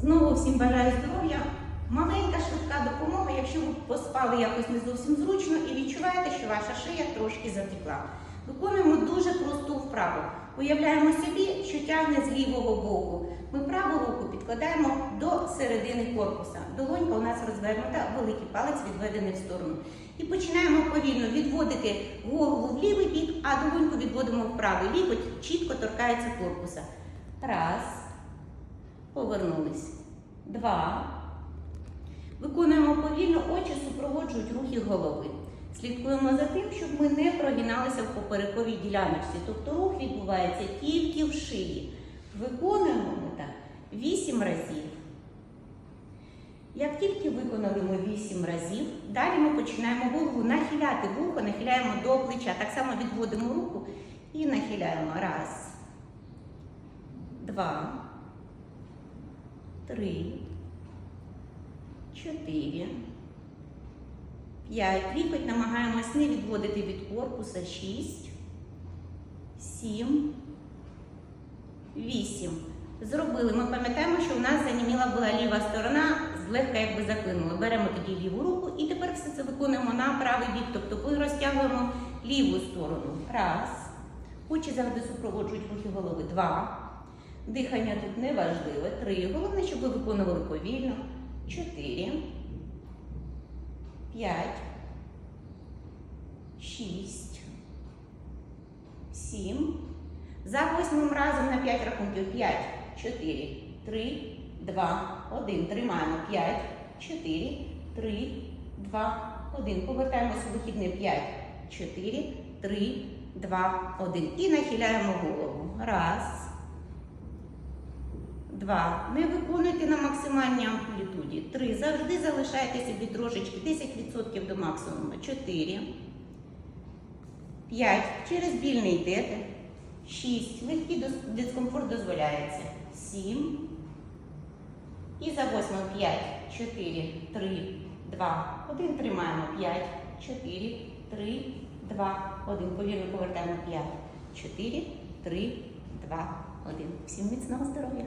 Знову всім бажаю здоров'я. Маленька швидка допомога, якщо ви поспали якось не зовсім зручно і відчуваєте, що ваша шия трошки затекла. Виконуємо дуже просту вправу. Уявляємо собі, що тягне з лівого боку. Ми праву руку підкладаємо до середини корпуса. Долонька у нас розвернута, великий палець відведений в сторону. І починаємо повільно відводити голову в лівий бік, а долоньку відводимо в правий лікоть, чітко торкається корпуса. Раз. Повернулись. Два. Виконуємо повільно, очі супроводжують рухи голови. Слідкуємо за тим, щоб ми не прогиналися в поперековій діляночці. Тобто рух відбувається тільки в шиї. Виконуємо ми так 8 разів. Як тільки виконали ми 8 разів, далі ми починаємо голову нахиляти вухо, нахиляємо до плеча. Так само відводимо руку і нахиляємо. Раз, два, три, чотири, п'ять. Лікоть намагаємось не відводити від корпуса. Шість, сім, вісім. Зробили. Ми пам'ятаємо, що у нас заніміла була ліва сторона, злегка якби заклинули. Беремо тоді ліву руку і тепер все це виконуємо на правий бік. Тобто ми розтягуємо ліву сторону. Раз. Очі завжди супроводжують рухи голови. Два. Дихання тут не важливе. Три. Головне, щоб ви виконували повільно. Чотири. П'ять. Шість. Сім. За восьмим разом на 5 рахунків. 5, 4, 3, 2, 1. Тримаємо 5, 4, 3, 2, 1. Повертаємося у вихідне 5, 4, 3, 2, 1. І нахиляємо голову. Раз. Два. Не виконуйте на максимальній амплітуді. Три. Завжди залишайте собі трошечки 10% до максимуму. Чотири. П'ять. Через біль не йдете. Шість. Легкий дискомфорт дозволяється. Сім. І за восьмим п'ять. Чотири, три, два, один. Тримаємо. П'ять, чотири, три, два, один. Повільно повертаємо п'ять. Чотири, три, два, один. Всім міцного здоров'я!